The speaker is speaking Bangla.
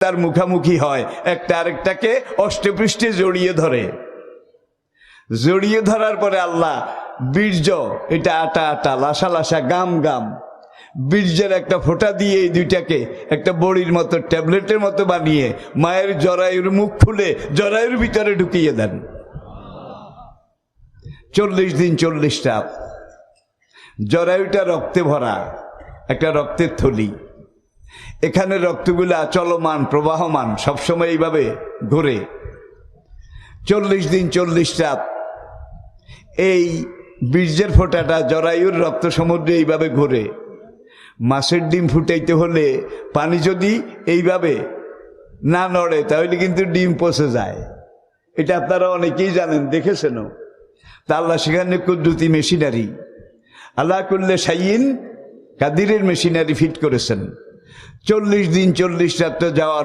তার মুখামুখি হয়। একটা আরেকটাকে অষ্টপৃষ্ঠে জড়িয়ে ধরে। জড়িয়ে ধরার পরে আল্লাহ বীর্য, এটা আটা আটা, লাসা লাসা, গাম গাম। বীর্যের একটা ফোঁটা দিয়ে এই দুইটাকে একটা বড়ির মতো, ট্যাবলেটের মতো বানিয়ে মায়ের জরায়ুর মুখ খুলে জরায়ুর ভিতরে ঢুকিয়ে দেন। চল্লিশ দিন চল্লিশটা। জরায়ুটা রক্তে ভরা, একটা রক্তের থলি। এখানে রক্তগুলা চলমান, প্রবাহমান, সবসময় এইভাবে ঘুরে। চল্লিশ দিন, চল্লিশ রাত। এই বীর্যের ফোঁটাটা জরায়ুর রক্ত সমুদ্রে এইভাবে ঘুরে। মাছের ডিম ফুটাইতে হলে পানি যদি এইভাবে না নড়ে, তাহলে কিন্তু ডিম পচে যায়। এটা আপনারা অনেকেই জানেন, দেখেছেনও। তা আল্লাহ সেখানে কুদ্দুতি মেশিনারি। আল্লাহ করলে সাইন কাদিরের মেশিনারি ফিট করেছেন। চল্লিশ দিন চল্লিশ রাত্রে যাওয়ার